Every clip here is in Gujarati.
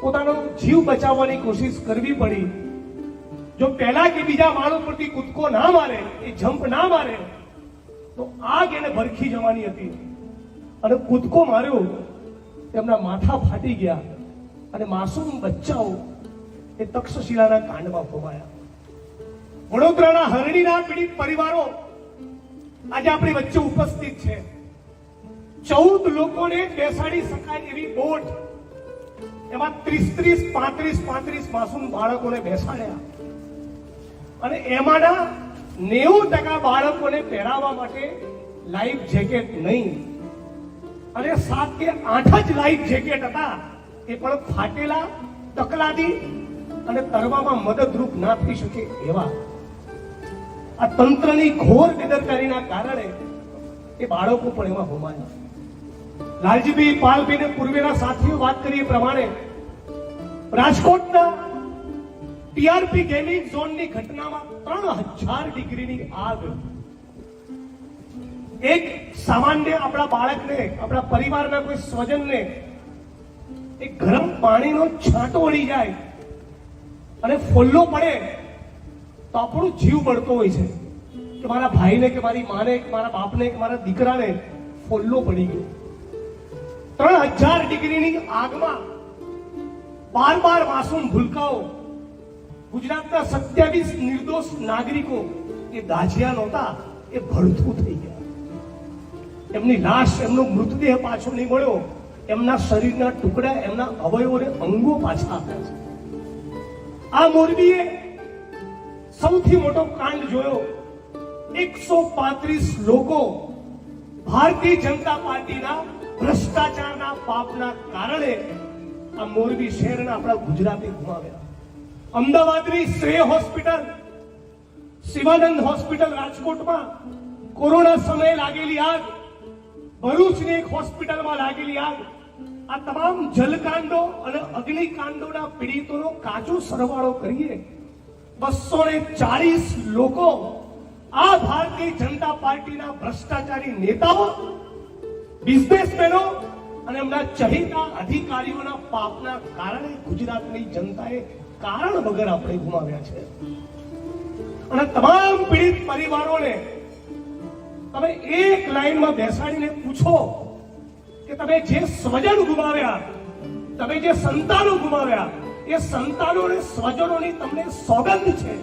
પોતાનો જીવ બચાવવાની કોશિશ કરવી પડી. જો પહેલા કે બીજા માળ પરથી કૂદકો ના મારે, એ જમ્પ ના મારે, તો આગ એને ભરખી જવાની હતી. અને કૂદકો માર્યો, તેમના માથા ફાટી ગયા અને માસૂમ બચ્ચાઓ એ તક્ષશિલાના કાંડમાં ફોમાયા વડોદરાના હરણીના પીડિત પરિવારો આજે આપણી વચ્ચે ઉપસ્થિત છે. ચૌદ લોકોને બેસાડી શકાય એવી બોટ. એમાં ત્રીસ ત્રીસ પાંત્રીસ પાંત્રીસ માસૂમ બાળકોને બેસાડ્યા. અને એમાંના નેવું ટકા બાળકોને પહેરાવવા માટે લાઈફ જેકેટ નહીં. અને સાત કે આઠ જ લાઈફ જેકેટ હતા, એ પણ ફાટેલા, તકલાદી અને તરવામાં મદદરૂપ ના થઈ શકે એવા. આ તંત્રની ઘોર બેદરકારીના કારણે એ બાળકો પણ એમાં હોમાયા લાલજીભાઈ પાલભાઈને પૂર્વેના સાથીઓ વાત કરી પ્રમાણે રાજકોટના ટીઆરપી ગેમિંગ ઝોનની ઘટનામાં ત્રણ હજાર ડિગ્રીની આગ. એક સામાન્ય આપણા બાળકને, આપણા પરિવારના કોઈ સ્વજનને એક ગરમ પાણીનો છાંટો વળી જાય અને ફોલ્લો પડે તો આપણું જીવ બળતો હોય છે. કે મારા ભાઈને, કે મારી માને, કે મારા બાપને, કે મારા દીકરાને ફોલ્લો પડી ગયો. ત્રણ હજાર ડિગ્રીની આગમાં બાર બાર માસૂમ ભૂલકાઓ, ગુજરાતના સત્યાવીસ નિર્દોષ નાગરિકો એ દાજિયા નહોતા, એ ભડથું થઈ ગયા. એમની લાશ, એમનો મૃતદેહ પાછો નહીં મળ્યો, એમના શરીરના ટુકડા, એમના અવયવોને અંગો પાછા આપ્યા છે. આ મોરબીએ સૌથી મોટો કાંડ જોયો. એકસો પાંત્રીસ લોકો ભારતીય જનતા પાર્ટીના ભ્રષ્ટાચારના પાપના કારણે આ મોરબી શહેરના આપણા ગુજરાતી ગુમાવ્યા. અમદાવાદની શ્રેય હોસ્પિટલ, શિવાનંદ હોસ્પિટલ રાજકોટમાં કોરોના સમયે લાગેલી આગ, ભરૂચની એક હોસ્પિટલમાં લાગેલી આગ, આ તમામ જલકાંડો અને અગ્નિકાંડોના પીડિતોનો કાચો સરવાળો કરીએ બસો ને ચાલીસ લોકો આ ભારતીય જનતા પાર્ટીના ભ્રષ્ટાચારી નેતાઓ બિઝનેસમેનો અને એમના ચહિતા અધિકારીઓના પાપના કારણે ગુજરાતની જનતાએ કારણ વગર આપણે ગુમાવ્યા છે. અને તમામ પીડિત પરિવારોને તમે એક લાઈનમાં બેસાડીને પૂછો કે તમે જે સ્વજન ગુમાવ્યા, તમે જે સંતાનો ગુમાવ્યા, એ સંતાનો અને સ્વજનોની તમને સોગંદ છે.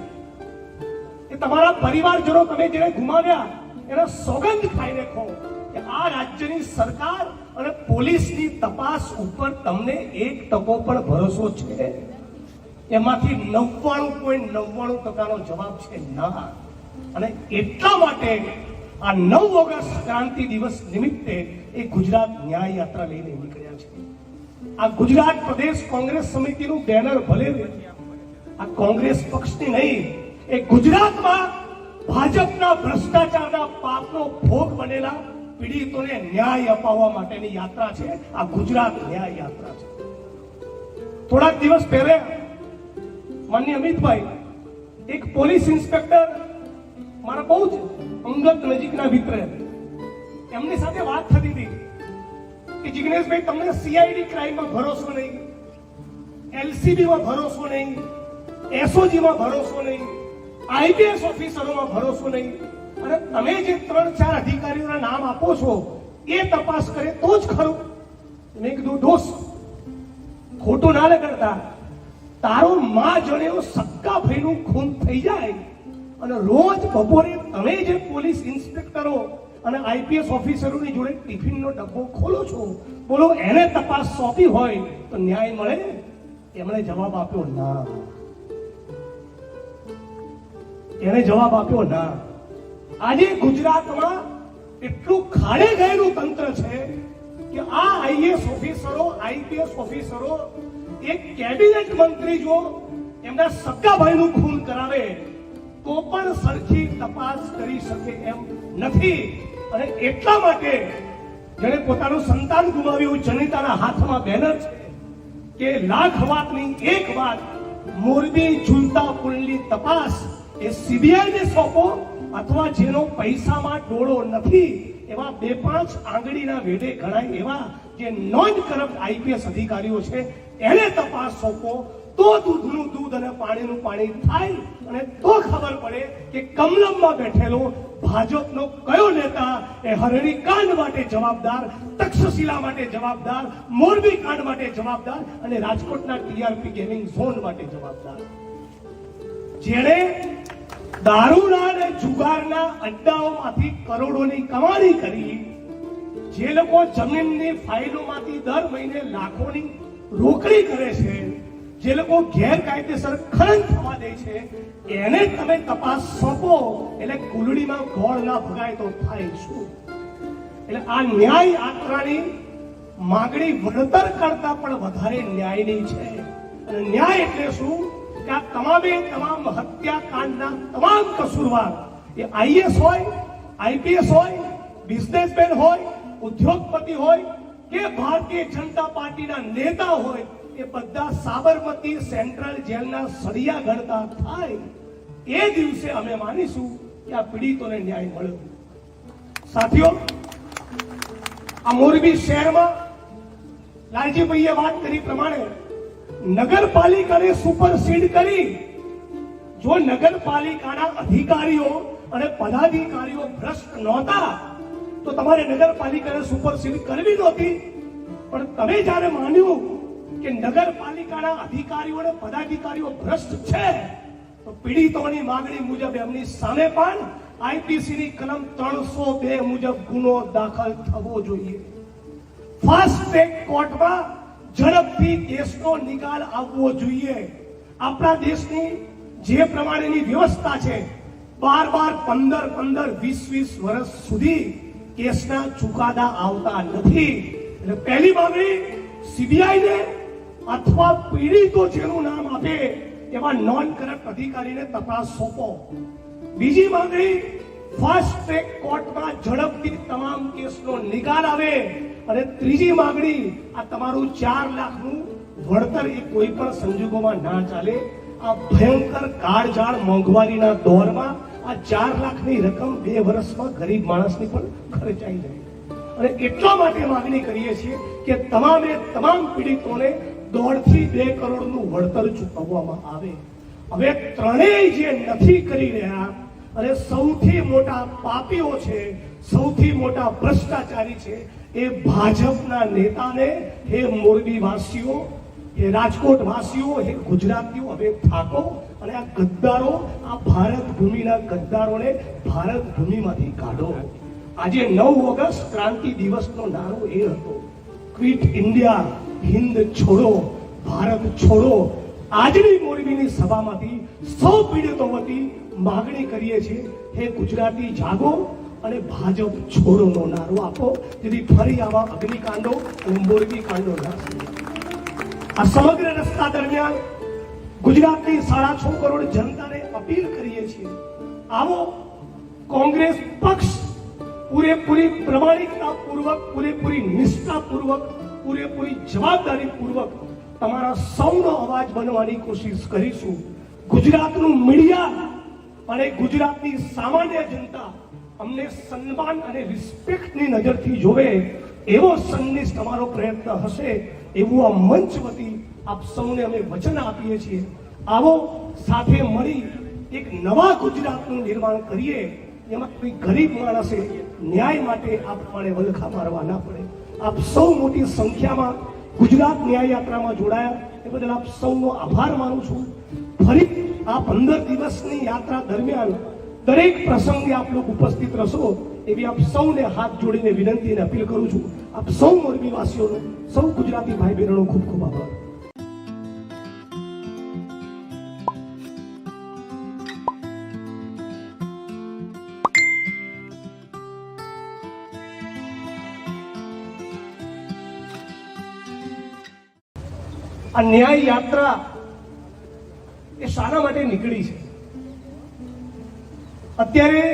કે તમારા પરિવારજનો તમે જેને ગુમાવ્યા, એનો સોગંદ ખાઈને ખો. કે આ રાજ્યની સરકાર અને પોલીસની તપાસ ઉપર તમને એક ટકો પણ ભરોસો છે? એમાંથી નવ્વાણું પોઈન્ટ નવ્વાણું ટકાનો જવાબ છે ના. અને એટલા માટે આ નવ ઓગસ્ટ ક્રાંતિ દિવસ નિમિત્તે એ ગુજરાત ન્યાય યાત્રા લઈને નીકળ્યા છે. આ ગુજરાત પ્રદેશ કોંગ્રેસ સમિતિનું બેનર ભલે આ કોંગ્રેસ પક્ષની નહીં, એ ગુજરાતમાં ભાજપના ભ્રષ્ટાચારના પાપનો ભોગ બનેલા પીડિતોને ન્યાય અપાવવા માટેની યાત્રા છે. આ ગુજરાત ન્યાય યાત્રા છે. થોડાક દિવસ પહેલે માન્ય અમિતભાઈ, એક પોલીસ ઇન્સ્પેક્ટર મારા બહુ જ અંગત નજીકના મિત્ર એમની સાથે વાત થતી હતી કે જિગ્નેશભાઈ, તમને સીઆઈડી ક્રાઇમમાં ભરોસો નહીં એલસીબીમાં ભરોસો નહીં એસઓજીમાં ભરોસો નહીં આઈપીએસ ઓફિસરોમાં ભરોસો નહીં. અને તમે જે ત્રણ ચાર અધિકારીઓના નામ આપો છો, એ તપાસ કરે તો જ ખરું. મેં કીધું દોસ્ત ખોટું ના લગાડતા. તારો મા જણેવો સક્કા ભાઈનું ખૂન થઈ જાય. અને રોજ બપોરે તમે જે પોલીસ ઇન્સ્પેક્ટરો અને આઈપીએસ ઓફિસરોની જોડે ટિફિનનો ડબ્બો ખોલો છો, બોલો એને તપાસ સોંપી હોય તો ન્યાય મળે? એમણે જવાબ આપ્યો ના. એને જવાબ આપ્યો ના. આજે ગુજરાતમાં એટલું ખાડે ગયેલું તંત્ર છે કે આ આઈએસ ઓફિસરો, આઈપીએસ ઓફિસરો, એક કેબિનેટ મંત્રી જો એમના સક્કાભાઈનું ખૂન કરાવે, તો પણ સરખી તપાસ કરી શકે એમ નથી. અને એટલા માટે જેને પોતાનું સંતાન ગુમાવ્યું, જનિતાના હાથમાં બેનર છે કે લાખ વાતની એક વાત, મોરબી ઝૂલતા પુલની તપાસ એ સીબીઆઈ ને સોંપો અથવા જેનો પૈસામાં ડોળો નથી, એવા બે પાંચ આંગળીના વેઢે ગણાય એવા જે નોન કરપ્ટ આઈપીએસ અધિકારીઓ છે, એને તપાસ સોંપો, તો દૂધનું દૂધ અને પાણીનું પાણી થાય અને તો ખબર પડે કે કમલમમાં બેઠેલો ભાજપનો કયો નેતા એ હરણી કાંડ માટે જવાબદાર, તક્ષશિલા માટે જવાબદાર, મોરબી કાંડ માટે જવાબદાર અને રાજકોટના ટીઆરપી ગેમિંગ ઝોન માટે જવાબદાર. જેણે દારૂના અને જુગારના અડ્ડાઓમાંથી કરોડોની કમાણી કરી, જે લોકો જમીનની ફાઇલોમાંથી દર મહિને લાખોની રોકડી કરે છે, જે લોકો ગેરકાયદેસર ખનન થવા દે છે, એને તમે તપાસ સોંપો, એટલે કુલડીમાં ગોળ ના ભગાય તો થાય શું? એટલે આ ન્યાય યાત્રાની માગણી વળતર કરતા પણ વધારે ન્યાયની છે. અને ન્યાય એટલે શું? કે આ તમામે તમામ હત્યાકાંડના તમામ કસૂરવાર એ આઈએસ હોય આઈપીએસ હોય બિઝનેસમેન હોય ઉદ્યોગપતિ હોય કે ભારતીય જનતા પાર્ટીના નેતા હોય એ બધા સાબરમતી સેન્ટ્રલ જેલના સળિયા ગણતા થાય એ દિવસે અમે માનીશું કે આ પીડિતોને ન્યાય મળ્યો સાથીઓ આ મોરબી શહેરમાં લાલજીભાઈએ વાત કરી પ્રમાણે નગરપાલિકાને સુપરસીડ કરી. જો નગરપાલિકાના અધિકારીઓ અને પદાધિકારીઓ ભ્રષ્ટ નહોતા, તો તમારે નગરપાલિકાને સુપરસીડ કરવી નહોતી. પણ તમે જ્યારે માન્યું કે નગરપાલિકાના અધિકારીઓ અને પદાધિકારીઓ ભ્રષ્ટ છે, તો પીડિતોની માંગણી મુજબ એમની સામે પણ આઈપીસી ની કલમ ત્રણસો બે મુજબ ગુનો દાખલ થવો જોઈએ. ફાસ્ટ ટ્રેક કોર્ટમાં ઝડપથી કેસનો નિકાલ આવવો જોઈએ. આપણા દેશની જે પ્રમાણેની વ્યવસ્થા છે બાર બાર પંદર પંદર વીસ વીસ વર્ષ સુધી કેસના ચુકાદા આવતા નથી. એટલે પહેલી માંગણી સીબીઆઈને અથવા પીડિતો જેનું નામ આપે એવા નોન કરપ્ટ અધિકારીને તપાસ સોંપો. બીજી માંગણી ફાસ્ટ ટ્રેક કોર્ટમાં ઝડપથી તમામ કેસનો નિકાલ આવે. અને ત્રીજી માંગણી, આ તમારું ચાર લાખનું વળતર એ કોઈ પણ સંજોગોમાં ના ચાલે. આ ભયંકર કાળજાળ મોંઘવારીના દોરમાં આ ચાર લાખની રકમ બે વર્ષમાં ગરીબ માણસની પણ ખર્ચાઈ જાય. અને એટલા માટે માંગણી કરીએ છીએ કે તમામે તમામ પીડિતોને દોઢથી બે કરોડનું વળતર ચૂકવવામાં આવે. હવે ત્રણેય જે નથી કરી રહ્યા, અને સૌથી મોટા પાપીઓ છે, સૌથી મોટા ભ્રષ્ટાચારી છે એ ભાજપના નેતાને, હે મોરબી વાસીઓ હે રાજકોટ વાસીઓ હે ગુજરાતીઓ, હવે થાકો અને આ ગદ્દારો, આ ભારત ભૂમિના ગદ્દારોને ભારત ભૂમિમાંથી કાઢો. આજે નવ ઓગસ્ટ ક્રાંતિ દિવસનો નારો એ હતો. ક્વિટ ઇન્ડિયા, હિન્દ છોડો, ભારત છોડો. આજની મોરબીની સભામાંથી સૌ પીડિતો વતી માગણી કરીએ છીએ. હે ગુજરાતી જાગો અને ભાજપ છોડોનો નારો આપો. જેથી ફરી આવા અગ્નિકાંડો અને મોરબી કાંડો ના. આ સમગ્ર રસ્તા દરમિયાન ગુજરાતની સાડા છ કરોડ જનતાને અપીલ કરીએ છીએ. આવો કોંગ્રેસ પક્ષ પૂરેપૂરી પ્રમાણિકતા પૂર્વક પૂરેપૂરી નિષ્ઠા પૂર્વક પૂરેપૂરી જવાબદારી પૂર્વક તમારા સૌનો અવાજ બનવાની કોશિશ કરીશું. ગુજરાતનું મીડિયા અને ગુજરાતની સામાન્ય જનતા અમને સન્માન અને રિસ્પેક્ટની નજરથી જોવે એવો સંદેશ તમારો પ્રયત્ન હશે એવું આ મંચ વતી આપ સૌને અમે વચન આપીએ છીએ. આવો સાથે મળી એક નવા ગુજરાતનું નિર્માણ કરીએ. એમાં કોઈ ગરીબ માણસે ન્યાય માટે આપ પ્રમાણે વલખા મારવા ના પડે. આપ સૌ મોટી સંખ્યામાં ગુજરાત ન્યાય યાત્રામાં જોડાયા. એ બદલ આપ સૌનો આભાર માનું છું. ફરી આ પંદર દિવસની યાત્રા દરમિયાન દરેક પ્રસંગે આપ લોકો ઉપસ્થિત રહેશો એવી આપ સૌને હાથ જોડીને વિનંતી અને અપીલ કરું છું. આપ સૌ મોરબી સૌ ગુજરાતી ભાઈ બહેનોનો ખૂબ ખૂબ આભાર. આ ન્યાય યાત્રા એ શાના માટે નીકળી છે. અત્યારે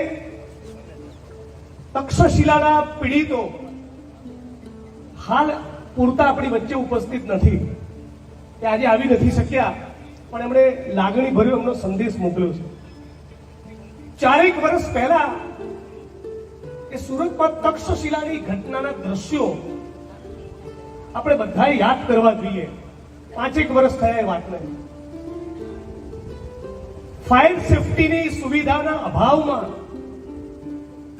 તક્ષશિલાના પીડિતો હાલ પૂરતા આપણી વચ્ચે ઉપસ્થિત નથી. તે આજે આવી નથી શક્યા, પણ એમણે લાગણી ભર્યો એમનો સંદેશ મોકલ્યો છે. ચારેક વર્ષ પહેલા એ સુરતમાં તક્ષશિલાની ઘટનાના દ્રશ્યો આપણે બધાએ યાદ કરવા જોઈએ. પાંચેક વર્ષ થયા એ વાતને. ફાયર સેફટીની સુવિધાના અભાવમાં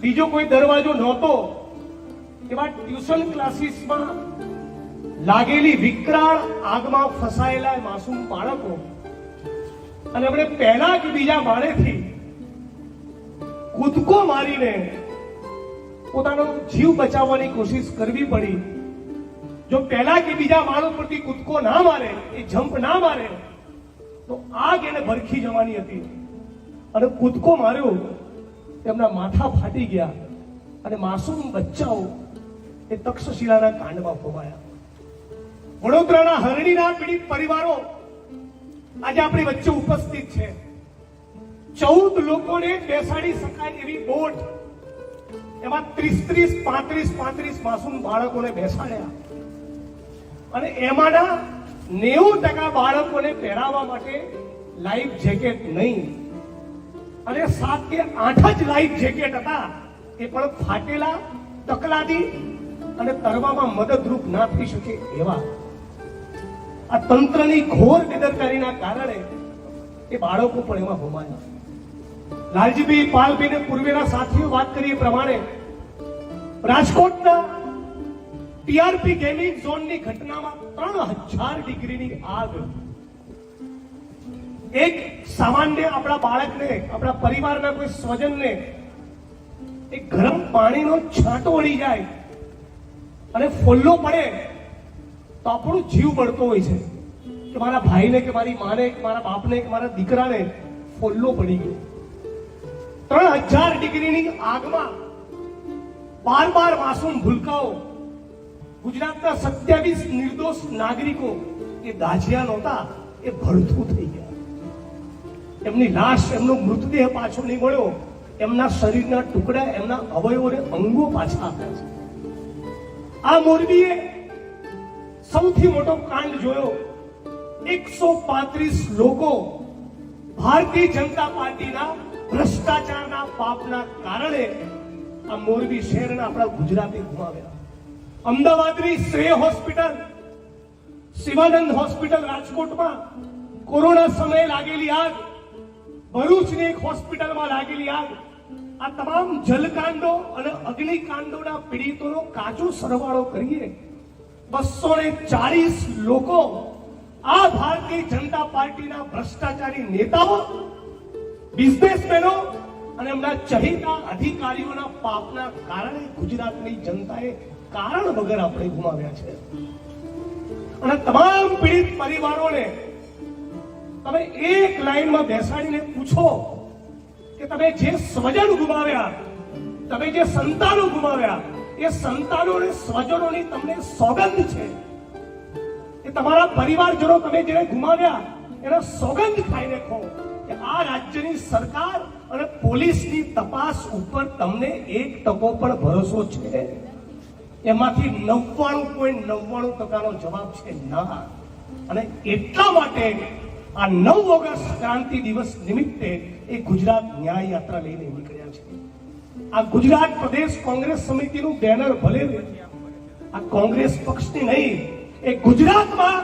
બીજો કોઈ દરવાજો નહોતો, એવા ટ્યુશન ક્લાસીસમાં લાગેલી વિકરાળ આગમાં ફસાયેલા માસૂમ બાળકો. અને આપણે પહેલા જ બીજા માળેથી કૂદકો મારીને પોતાનો જીવ બચાવવાની કોશિશ કરવી પડી. જો પહેલા કે બીજા માળ ઉપરથી કૂદકો ના મારે, એ જમ્પ ના મારે તો આગ એને ભરખી જવાની હતી. અને કૂદકો માર્યો. તેમના માથા ફાટી ગયા. અને માસૂમ બચ્ચાઓ એ તક્ષશિલાના કાંડમાં ખોવાયા વડોદરાના હરણીના પીડિત પરિવારો આજે આપણી વચ્ચે ઉપસ્થિત છે. ચૌદ લોકોને બેસાડી શકાય એવી બોટ. એમાં ત્રીસ ત્રીસ પાંત્રીસ પાંત્રીસ માસૂમ બાળકોને બેસાડ્યા. અને એમાંના નેવું ટકા બાળકોને પહેરાવવા માટે લાઈફ જેકેટ નહીં. અને સાત કે આઠ જ લાઈફ જેકેટ હતા, એ પણ ફાટેલા, તકલાદી અને તરવામાં મદદરૂપ ના થઈ શકે એવા. આ તંત્રની ઘોર બેદરકારીના કારણે એ બાળકો પણ એમાં હોમાયા લાલજીભાઈ પાલભાઈ પૂર્વેના સાથીઓ વાત કરી એ પ્રમાણે, રાજકોટના ટીઆરપી ગેમિંગ ઝોનની ઘટનામાં ત્રણ હજાર ડિગ્રીની આગ. એક સામાન્ય આપણા બાળકને, આપણા પરિવારના કોઈ સ્વજનને એક ગરમ પાણીનો છાંટો વળી જાય અને ફોલ્લો પડે તો આપણું જીવ બળતો હોય છે કે મારા ભાઈને કે મારી માને, કે મારા બાપને, કે મારા દીકરાને ફોલ્લો પડી ગયો. ત્રણ હજાર ડિગ્રીની આગમાં બાર બાર માસૂમ ભૂલકાઓ ગુજરાતના સત્યાવીસ નિર્દોષ નાગરિકો એ દાઝ્યા નહોતા, એ ભડથું થઈ ગયા. એમની લાશ, એમનો મૃતદેહ પાછો નહીં મળ્યો. એમના શરીરના ટુકડા, એમના અવયવોને અંગો પાછા આપ્યા છે. આ મોરબીએ સૌથી મોટો કાંડ જોયો. એકસો પાંત્રીસ લોકો ભારતીય જનતા પાર્ટીના ભ્રષ્ટાચારના પાપના કારણે આ મોરબી શહેરના આપણા ગુજરાતી ગુમાવ્યા. અમદાવાદની શ્રેય હોસ્પિટલ, શિવાનંદ હોસ્પિટલ રાજકોટમાં કોરોના સમયે લાગેલી આગ, ભરૂચની એક હોસ્પિટલમાં લાગેલી આગ, આ તમામ જલકાંડો અને અગ્નિકાંડોના પીડિતોનો કાચો સરવાળો કરીએ, બસો ને ચાલીસ લોકો આ ભારતીય જનતા પાર્ટીના ભ્રષ્ટાચારી નેતાઓ, બિઝનેસમેનો અને એમના ચહિતા અધિકારીઓના પાપના કારણે ગુજરાતની જનતાએ કારણ વગર આપણે ગુમાવ્યા છે. અને તમામ પીડિત પરિવારોને તમે એક લાઈનમાં બેસાડીને પૂછો કે તમે જે સ્વજન ગુમાવ્યા, તમે જે સંતાનો ગુમાવ્યા, એ સંતાનો અને સ્વજનોની તમને સોગંદ છે. એ તમારા પરિવારજનો તમે જેને ગુમાવ્યા, એના સોગંદ ખાઈને ખો કે આ રાજ્યની સરકાર અને પોલીસની તપાસ ઉપર તમને એક ટકો પણ ભરોસો છે. એમાંથી નવ્વાણું પોઈન્ટ નવ્વાણું ટકાનો જવાબ છે ના. અને એટલા માટે આ નવ ઓગસ્ટ ક્રાંતિ દિવસ નિમિત્તે એ ગુજરાત ન્યાય યાત્રા લઈને નીકળ્યા છે. આ ગુજરાત પ્રદેશ કોંગ્રેસ સમિતિનું બેનર ભલે આ કોંગ્રેસ પક્ષની નહીં, એ ગુજરાતમાં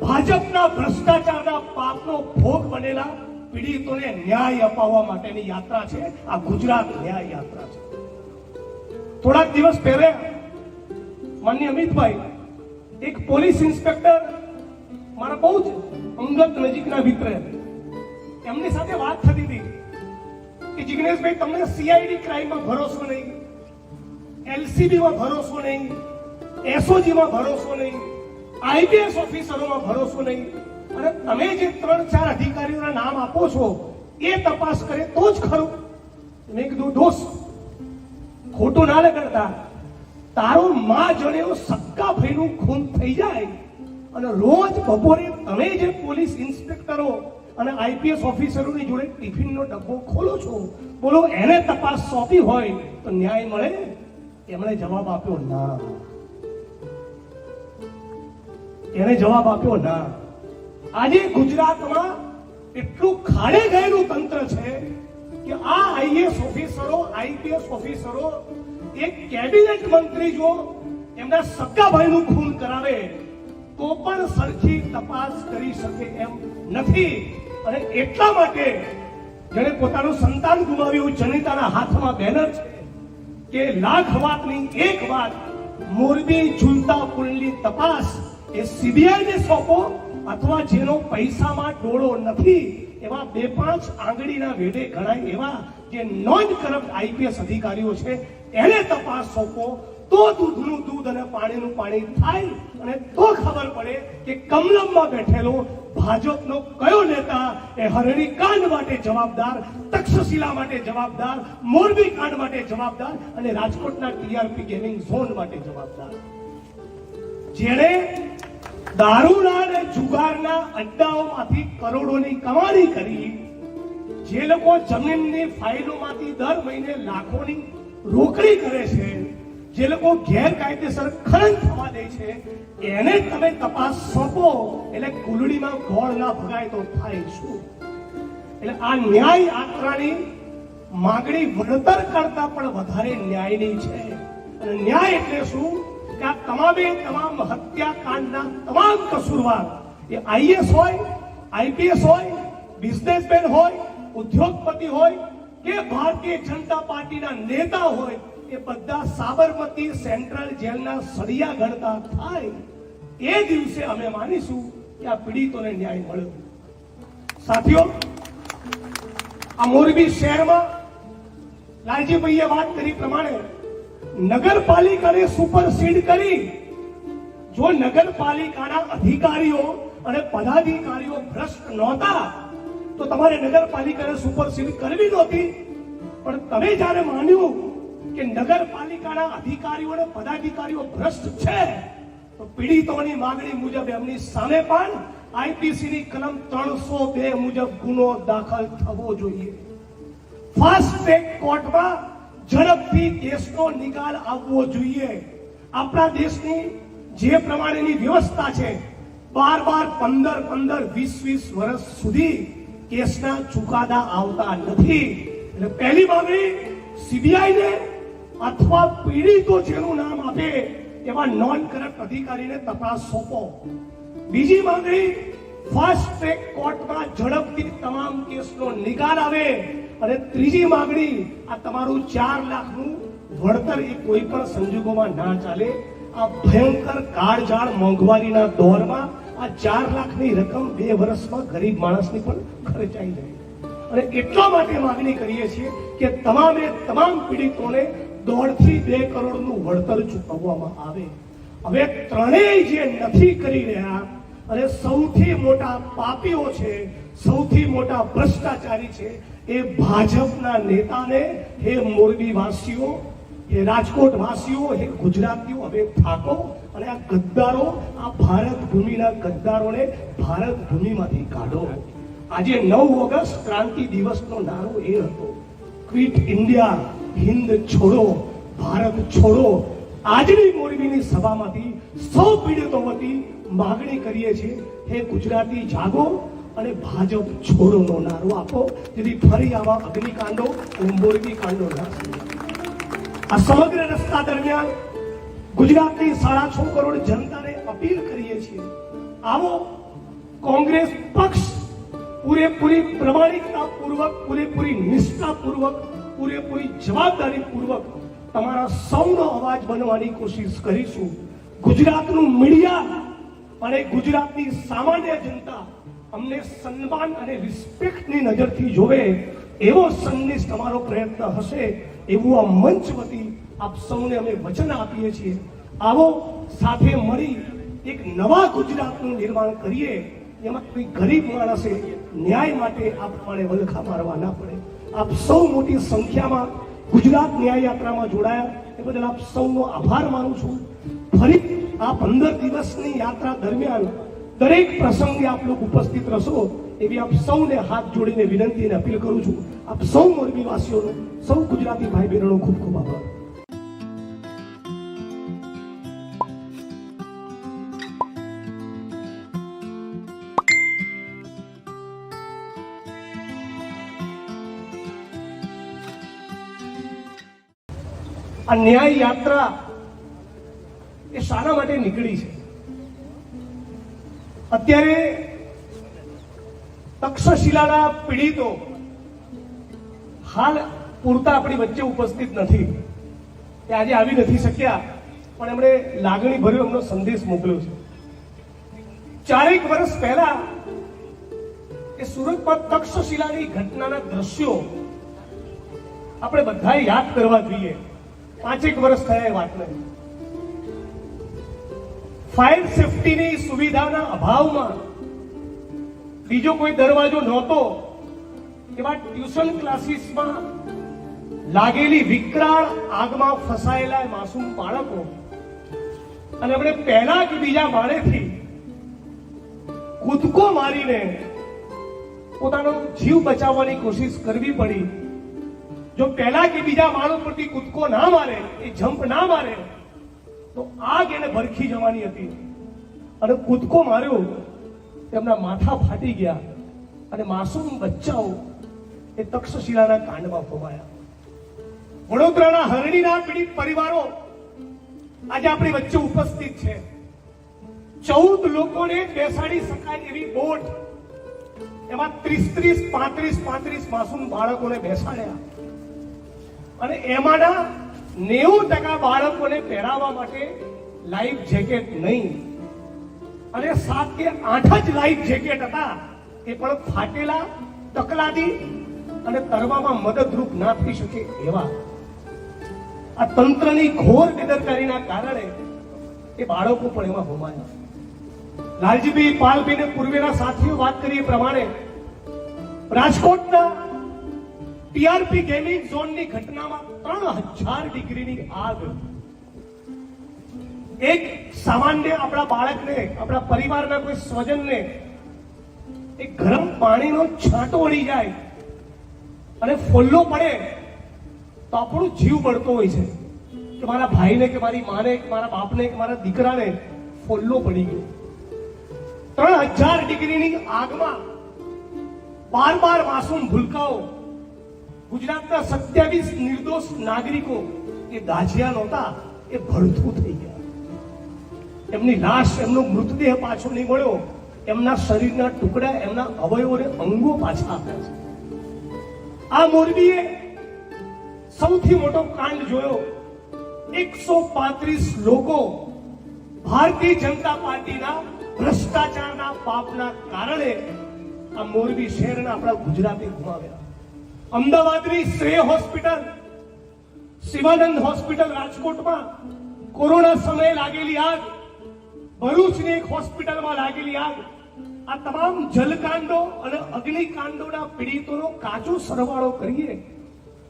ભાજપના ભ્રષ્ટાચારના પાપનો ભોગ બનેલા પીડિતોને ન્યાય અપાવવા માટેની યાત્રા છે. આ ગુજરાત ન્યાય યાત્રા છે. થોડાક દિવસ પહેલા માન્ય અમિતભાઈ, એક પોલીસ ઇન્સ્પેક્ટર મારા બહુ જ અંગત નજીકના મિત્ર એમની સાથે વાત થતી હતી કે જિગ્નેશભાઈ, તમને સીઆઈડી ક્રાઇમમાં ભરોસો નહીં એલસીબીમાં ભરોસો નહીં એસઓજીમાં ભરોસો નહીં આઈપીએસ ઓફિસરોમાં ભરોસો નહીં. અને તમે જે ત્રણ ચાર અધિકારીઓના નામ આપો છો, એ તપાસ કરે તો જ ખરું. મેં કીધું દોસ્ત, ખોટું ના લગાડતા. તારો માં જણેવો સક્કા ભાઈનું ખૂન થઈ જાય અને રોજ બપોરે તમે જે પોલીસ ઇન્સ્પેક્ટરો અને આઈપીએસ ઓફિસરોની જોડે ટિફિનનો ડબ્બો ખોલો છો, બોલો, એને તપાસ સોંપી હોય તો ન્યાય મળે? એમણે જવાબ આપ્યો, ના. એને જવાબ આપ્યો, ના. આજે ગુજરાતમાં એટલું ખાડે ગયેલું તંત્ર છે કે આ આઈએસ ઓફિસરો, આઈપીએસ ઓફિસરો એક કેબિનેટ મંત્રી જો એમના સક્કાભાઈનું ખૂન કરાવે, તો પણ સરખી તપાસ કરી શકે એમ નથી. અને એટલા માટે જેણે પોતાનું સંતાન ગુમાવ્યું, જનિતાના હાથમાં બેનર છે, કે લાખ વાતની એક વાત મોરબી ઝૂલતા પુલની તપાસ એ સીબીઆઈને સોંપો અથવા જેનો પૈસામાં ડોળો નથી, એવા બે પાંચ આંગળીના વેડે ગણાય એવા જે નોન કરપ્ટ આઈપીએસ અધિકારીઓ છે એને તપાસ સોંપો તો દૂધનું દૂધ અને પાણીનું પાણી થાય અને તો ખબર પડે કે કમલમમાં બેઠેલો ભાજપનો કયો નેતા એ હરણી કાંડ માટે જવાબદાર, તક્ષશિલા માટે જવાબદાર, મોરબી કાંડ માટે જવાબદાર અને રાજકોટના ટીઆરપી ગેમિંગ ઝોન માટે જવાબદાર. જેણે દારૂના અને જુગારના અડ્ડાઓમાંથી કરોડોની કમાણી કરી, જે લોકો જમીનની ફાઇલોમાંથી દર મહિને લાખોની રોકડી કરે છે, જે લોકો ગેરકાયદેસર ખનન થવા દે છે, એને તમે તપાસ સોંપો, એટલે કુલડીમાં ગોળ ના ભગાય તો થાય શું? એટલે આ ન્યાય યાત્રાની માગણી વળતર કરતા પણ વધારે ન્યાયની છે. અને ન્યાય એટલે શું? કે આ તમામે તમામ હત્યાકાંડના તમામ કસૂરવાર, એ આઈએસ હોય, આઈપીએસ હોય, બિઝનેસમેન હોય, ઉદ્યોગપતિ હોય કે ભારતીય જનતા પાર્ટીના નેતા હોય, એ બધા સાબરમતી સેન્ટ્રલ જેલના સળિયા ગણતા થાય. એ દિવસે અમે માનીશું કે આ પીડિતોને ન્યાય મળ્યો સાથીઓ, આ મોરબી શહેરમાં લાલજીભાઈએ વાત કરી પ્રમાણે નગરપાલિકાને સુપરસીડ કરી. જો નગરપાલિકાના અધિકારીઓ અને પદાધિકારીઓ ભ્રષ્ટ નહોતા તો તમારે નગરપાલિકાને સુપરસીડ કરવી નહોતી. પણ તમે જ્યારે માન્યું કે નગરપાલિકાના અધિકારીઓ અને પદાધિકારીઓ ભ્રષ્ટ છે, તો પીડિતોની માંગણી મુજબ એમની સામે પણ આઈપીસી ની કલમ ત્રણસો બે મુજબ ગુનો દાખલ થવો જોઈએ. ફાસ્ટ ટ્રેક કોર્ટમાં ઝડપથી કેસનો નિકાલ આવવો જોઈએ. આપણા દેશની જે પ્રમાણેની વ્યવસ્થા છે, બાર બાર પંદર પંદર વીસ વીસ વર્ષ સુધી કેસના ચુકાદા આવતા નથી. એટલે પહેલી માંગણી સીબીઆઈ ને અથવા પીડિતો જેનું નામ આપે એવા નોન કરપ્ટ અધિકારીને તપાસ સોંપો. બીજી માંગણી ફાસ્ટ ટ્રેક કોર્ટમાં ઝડપથી તમામ કેસનો નિકાલ આવે. અને ત્રીજી માંગણી આ તમારું ચાર લાખનું વળતર એ કોઈ પણ સંજોગોમાં ના ચાલે. આ ભયંકર કાળજાળ મોંઘવારીના દોરમાં આ ચાર લાખની રકમ બે વર્ષમાં ગરીબ માણસની પણ ખર્ચાઈ જાય. અને એટલા માટે માંગણી કરીએ છીએ કે તમામે તમામ પીડિતોને દોઢથી બે કરોડનું વળતર ચૂકવવામાં આવે. હવે ત્રણેય જે નથી કરી રહ્યા, અને સૌથી મોટા પાપીઓ છે, સૌથી મોટા ભ્રષ્ટાચારી છે, એ ભાજપના નેતાને, હે મોરબી વાસીઓ હે રાજકોટ વાસીઓ હે ગુજરાતીઓ, હવે થાકો અને આ ગદ્દારો આ ભારત ભૂમિના ગદ્દારોને ભારત ભૂમિમાંથી કાઢો. આજે નવ ઓગસ્ટ ક્રાંતિ દિવસનો નારો એ હતો. ક્વિટ ઇન્ડિયા હિન્દ છોડો, ભારત છોડો. આજની મોરબીની સભામાંથી સૌ પીડિતો વતી માગણી કરીએ છીએ, હે ગુજરાતી, જાગો અને ભાજપ છોડોનો નારો આપો. જેથી ફરી આવા અગ્નિકાંડો મોરબી કાંડો ના આ સમગ્ર રસ્તા દરમિયાન ગુજરાતની સાડા છ કરોડ જનતાને અપીલ કરીએ છીએ. આવો કોંગ્રેસ પક્ષ પૂરેપૂરી પ્રમાણિકતા પૂર્વક પૂરેપૂરી નિષ્ઠા પૂર્વક પૂરેપૂરી જવાબદારી પૂર્વક તમારા સૌનો અવાજ બનવાની કોશિશ કરીશું. ગુજરાતનું મીડિયા અને ગુજરાતની સામાન્ય જનતા અમને સન્માન અને રિસ્પેક્ટની નજરથી જોવે એવો સંદેશ તમારો પ્રયત્ન હશે. એવું આ મંચ વતી આપ સૌને અમે વચન આપીએ છીએ. આવો સાથે મળી એક નવા ગુજરાતનું નિર્માણ કરીએ. એમાં કોઈ ગરીબ માણસે ન્યાય માટે આ પ્રમાણે વલખા મારવા ના પડે. આપ સૌ મોટી સંખ્યામાં ગુજરાત ન્યાય યાત્રામાં જોડાયા. એ બદલ આપ સૌનો આભાર માનું છું. ફરી આ પંદર દિવસની યાત્રા દરમિયાન દરેક પ્રસંગે આપ લોકો ઉપસ્થિત રહેશો. એવી આપ સૌને હાથ જોડીને વિનંતી અને અપીલ કરું છું. આપ સૌ મોરબી વાસીઓનો સૌ ગુજરાતી ભાઈ બહેનોનો ખૂબ ખૂબ આભાર. આ ન્યાય યાત્રા એ શાના માટે નીકળી છે. અત્યારે તક્ષશિલાના પીડિતો. હાલ પૂરતા આપણી વચ્ચે ઉપસ્થિત નથી. એ આજે આવી નથી શક્યા, પણ એમણે લાગણી ભર્યો એમનો સંદેશ મોકલ્યો છે. ચારેક વર્ષ પહેલા એ સુરતમાં તક્ષશિલાની ઘટનાના દ્રશ્યો આપણે બધાએ યાદ કરવા જોઈએ. પાંચેક વર્ષ થયા એ વાતને. ફાયર સેફટીની સુવિધાના અભાવમાં બીજો કોઈ દરવાજો નહોતો, એવા ટ્યુશન ક્લાસીસમાં લાગેલી વિકરાળ આગમાં ફસાયેલા માસૂમ બાળકો. અને આપણે પહેલા કે બીજા માળેથી કૂદકો મારીને પોતાનો જીવ બચાવવાની કોશિશ કરવી પડી. જો પહેલા કે બીજા માળ ઉપરથી કૂદકો ના મારે, એ જમ્પ ના મારે, તો આગ એને ભરખી જવાની હતી. અને કૂદકો માર્યો. તેમના માથા ફાટી ગયા અને માસૂમ બચ્ચાઓ એ તક્ષશિલાના કાંડમાં ખોવાયા. વડોદરાના હરણીના પીડિત પરિવારો આજે આપણી વચ્ચે ઉપસ્થિત છે. ચૌદ લોકોને બેસાડી શકાય એવી બોટ એમાં ત્રીસ ત્રીસ પાંત્રીસ પાંત્રીસ માસૂમ બાળકોને બેસાડ્યા. અને એમાંના નેવું ટકા બાળકોને પહેરાવવા માટે લાઈફ જેકેટ નહીં. અને સાત કે આઠ જ લાઈફ જેકેટ હતા. એ પણ ફાટેલા, તકલાદી અને તરવામાં મદદરૂપ ના થઈ શકે એવા. આ તંત્રની ઘોર બેદરકારીના કારણે એ બાળકો પણ એમાં હોમાયા. લાલજીભાઈ પાલભીને પૂર્વેના સાથીઓ વાત કરી પ્રમાણે, રાજકોટના ટીઆરપી ગેમિંગ ઝોનની ઘટનામાં ત્રણ હજાર ડિગ્રીની આગ એક સામાન્ય આપણા બાળકને, આપણા પરિવારના કોઈ સ્વજનને એ ગરમ પાણીનો છાંટો વળી જાય અને ફોલ્લો પડે, તો આપણું જીવ બળતો હોય છે. કે મારા ભાઈને, કે મારી માને, કે મારા બાપને, કે મારા દીકરાને ફોલ્લો પડી ગયો. ત્રણ હજાર ડિગ્રીની આગમાં બાર બાર માસૂમ ભૂલકાઓ ગુજરાતના સત્યાવીસ નિર્દોષ નાગરિકો એ દાજિયા નહોતા, એ ભડથું થઈ ગયા. એમની લાશ, એમનો મૃતદેહ પાછો નહીં મળ્યો. એમના શરીરના ટુકડા, એમના અવયવોને અંગો પાછા આપ્યા છે. આ મોરબીએ સૌથી મોટો કાંડ જોયો. એકસો પાંત્રીસ લોકો ભારતીય જનતા પાર્ટીના ભ્રષ્ટાચારના પાપના કારણે આ મોરબી શહેરના આપણા ગુજરાતે ગુમાવ્યા. અમદાવાદની શ્રેય હોસ્પિટલ, શિવાનંદ હોસ્પિટલ રાજકોટમાં કોરોના સમયે લાગેલી આગ ભરૂચની એક હોસ્પિટલમાં લાગેલી આગ. આ તમામ જલકાંડો અને અગ્નિકાંડોના પીડિતોનો કાચો સરવાળો કરીએ.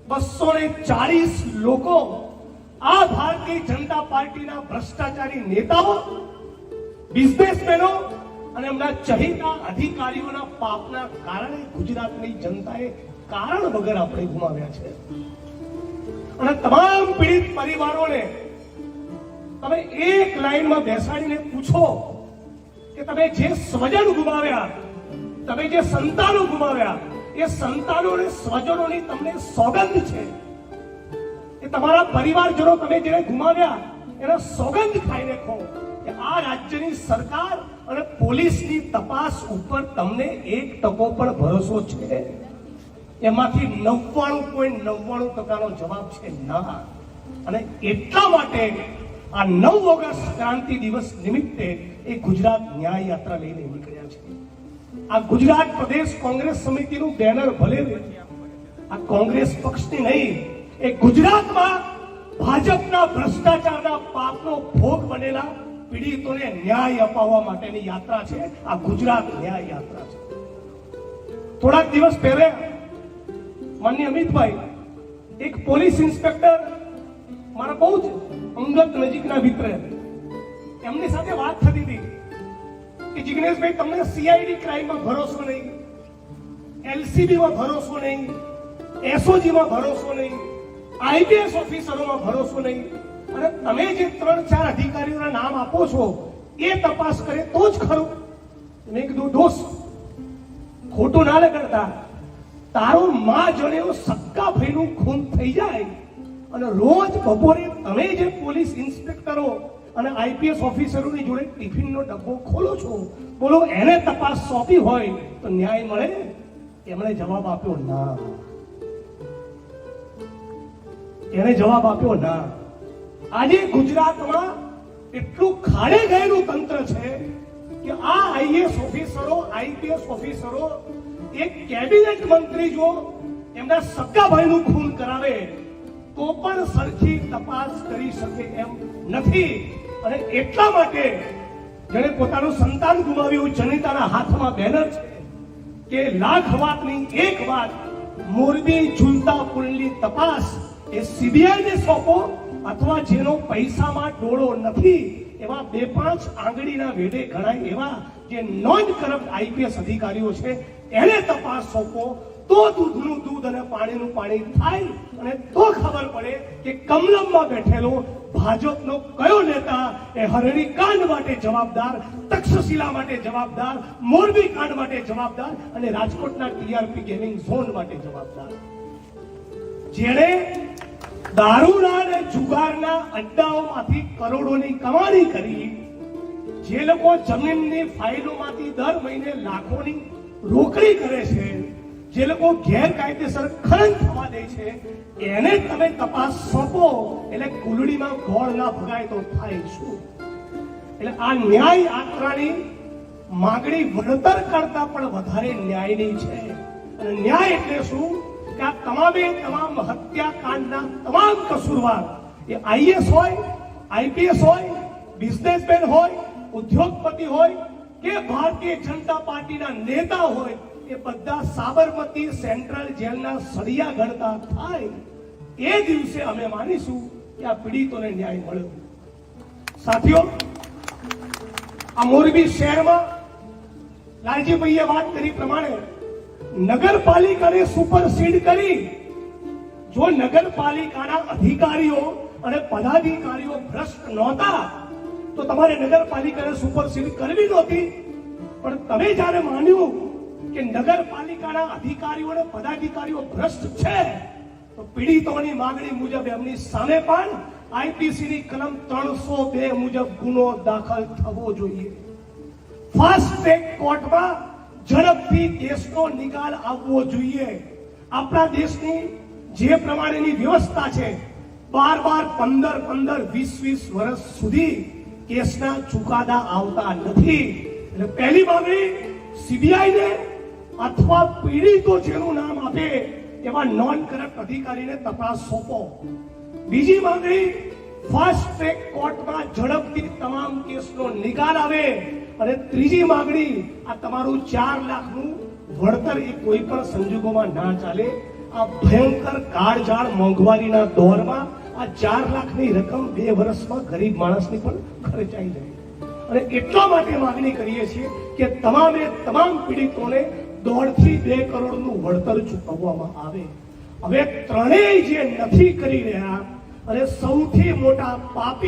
બસો ને ચાલીસ લોકો આ ભારતીય જનતા પાર્ટીના ભ્રષ્ટાચારી નેતાઓ, બિઝનેસમેનો અને એમના ચહિતા અધિકારીઓના પાપના કારણે ગુજરાતની જનતાએ કારણ વગર આપણે ગુમાવ્યા છે. અને તમામ પીડિત પરિવારોને તમે એક લાઈનમાં બેસાડીને પૂછો કે તમે જે સ્વજન ગુમાવ્યા, તમે જે સંતાનો ગુમાવ્યા, એ સંતાનો અને સ્વજનોની તમને સોગંદ છે. એ તમારા પરિવારજનો તમે જેને ગુમાવ્યા, એના સોગંદ ખાઈને ખો કે આ રાજ્યની સરકાર અને પોલીસની તપાસ ઉપર તમને એક ટકો પણ ભરોસો છે. એમાંથી નવ્વાણું પોઈન્ટ નવ્વાણું ટકાનો જવાબ છે ના. અને એટલા માટે આ નવ ઓગસ્ટ ક્રાંતિ દિવસ નિમિત્તે એ ગુજરાત ન્યાય યાત્રા લઈને નીકળ્યા છે. આ ગુજરાત પ્રદેશ કોંગ્રેસ સમિતિનું બેનર ભલે આ કોંગ્રેસ પક્ષની નહીં, એ ગુજરાતમાં ભાજપના ભ્રષ્ટાચારના પાપનો ભોગ બનેલા પીડિતોને ન્યાય અપાવવા માટેની યાત્રા છે, આ ગુજરાત ન્યાય યાત્રા છે. થોડાક દિવસ પહેલે માન્ય અમિતભાઈ, એક પોલીસ ઇન્સ્પેક્ટર મારા બહુ જ અંગત નજીકના મિત્ર. એમની સાથે વાત થતી હતી કે જિગ્નેશભાઈ, તમને સીઆઈડી ક્રાઇમમાં ભરોસો નહીં એલસીબીમાં ભરોસો નહીં એસઓજીમાં ભરોસો નહીં આઈપીએસ ઓફિસરોમાં ભરોસો નહીં. અને તમે જે ત્રણ ચાર અધિકારીઓના નામ આપો છો, એ તપાસ કરે તો જ ખરું. મેં કીધું દોસ્ત, ખોટું ના લગાડતા તારો માં જણેવો સક્કા ભાઈનું ખૂન થઈ જાય. અને રોજ બપોરે તમે જે પોલીસ ઇન્સ્પેક્ટરો અને આઈપીએસ ઓફિસરોની જોડે ટિફિનનો ડબ્બો ખોલો છો, બોલો, એને તપાસ સોંપી હોય તો ન્યાય મળે? એમણે જવાબ આપ્યો, ના. એને જવાબ આપ્યો, ના. આજે ગુજરાતમાં એટલું ખાડે ગયેલું તંત્ર છે કે આ આઈએસ ઓફિસરો, આઈપીએસ ઓફિસરો, એક કેબિનેટ મંત્રી જો એમના સગાભાઈનું ખૂન કરાવે તો પણ સરખી તપાસ કરી શકે એમ નથી. અને એટલા માટે જેણે પોતાનું સંતાન ગુમાવ્યું, જનિતાના હાથમાં બેનર છે, કે લાખ વાતની એક વાત મોરબી ઝૂલતા પુલની તપાસ એ સીબીઆઈ ને સોંપો અથવા જેનો પૈસામાં ડોળો નથી, એવા બે પાંચ આંગળીના વેડે ગણાય એવા જે નોન કરપ્ટ આઈપીએસ અધિકારીઓ છે, એને તપાસ સોંપો તો દૂધનું દૂધ અને પાણીનું પાણી થાય અને તો ખબર પડે કે કમલમમાં બેઠેલો ભાજપનો કયો નેતા એ હરણી કાંડ માટે જવાબદાર, તક્ષશિલા માટે જવાબદાર, મોરબી કાંડ માટે જવાબદાર અને રાજકોટના ટીઆરપી ગેમિંગ ઝોન માટે જવાબદાર. જેણે દારૂના અને જુગારના અડ્ડાઓમાંથી કરોડોની કમાણી કરી, જે લોકો જમીનની ફાઇલોમાંથી દર મહિને લાખોની રોકડી કરે છે જે લોકો ગેરકાયદેસર ખનન થવા દે છે, એને તમે તપાસ સોંપો. એટલે કુલડીમાં ગોળ ના ભગાય તો થાય શું? એટલે આ ન્યાય યાત્રાની માગણી વળતર કરતા પણ વધારે ન્યાયની છે. અને ન્યાય એટલે શું? કે આ તમામે તમામ હત્યાકાંડના તમામ કસૂરવાર, એ આઈએસ હોય, આઈપીએસ હોય, બિઝનેસમેન હોય, ઉદ્યોગપતિ હોય, કે ભારતીય જનતા પાર્ટીના નેતા હોય એ બધા સાબરમતી સેન્ટ્રલ જેલના સળિયા ગણતા થાય એ દિવસે અમે માનીશું કે આ પીડિતોને ન્યાય મળ્યો. સાથીઓ, આ મોરબી શહેરમાં લાલજીભાઈએ વાત કરી પ્રમાણે નગરપાલિકાને સુપરસીડ કરી. જો નગરપાલિકાના અધિકારીઓ અને પદાધિકારીઓ ભ્રષ્ટ નહોતા, તો તમારે નગરપાલિકાને સુપરસીડ કરવી નહોતી. પણ તમે જ્યારે માન્યું કે નગરપાલિકાના અધિકારીઓ અને પદાધિકારીઓ ભ્રષ્ટ છે, તો પીડિતોની માંગણી મુજબ એમની સામે પણ આઈપીસી ની કલમ ત્રણસો બે મુજબ ગુનો દાખલ થવો જોઈએ. ફાસ્ટ ટ્રેક કોર્ટમાં ઝડપથી કેસનો નિકાલ આવવો જોઈએ. આપણા દેશની જે પ્રમાણેની વ્યવસ્થા છે, બાર બાર પંદર પંદર વીસ વીસ વર્ષ સુધી કેસના ચુકાદા આવતા નથી. એટલે પહેલી માંગણી સીબીઆઈ ને અથવા પીડિતો જેનું નામ આપે, એવા નોન કરપ્ટ અધિકારીને તપાસ સોંપો. બીજી માંગણી ફાસ્ટ ટ્રેક કોર્ટમાં ઝડપથી તમામ કેસનો નિકાલ આવે. અને ત્રીજી માંગણી, આ તમારું ચાર લાખનું વળતર એ કોઈ પણ સંજોગોમાં ના ચાલે. આ ભયંકર કાળજાળ મોંઘવારીના દોરમાં આ ચાર લાખની રકમ બે વર્ષમાં ગરીબ માણસની પણ ખર્ચાઈ જાય. અને એટલા માટે માંગણી કરીએ છીએ કે તમામે તમામ પીડિતોને દોઢથી બે કરોડનું વળતર ચૂકવવામાં આવે. હવે ત્રણેય જે નથી કરી રહ્યા, અને સૌથી મોટા પાપી